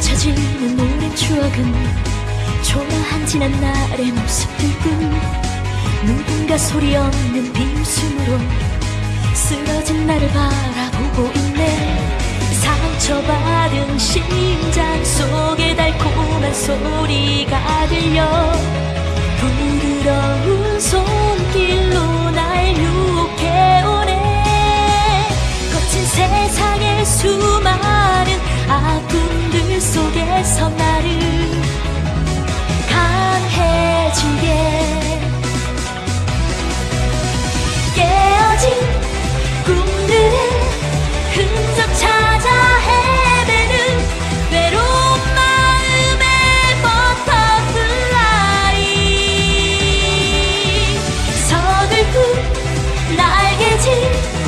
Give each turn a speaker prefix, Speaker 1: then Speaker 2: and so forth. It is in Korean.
Speaker 1: 찾 지만 오는 추억 은 초라한 지난 날의 모습들 뿐. 누군가 소리 없는 비웃음으로 쓰러진 나를 바라보고 있네. 상처받은 심장 속에 달콤한 소리가 들려. 부드러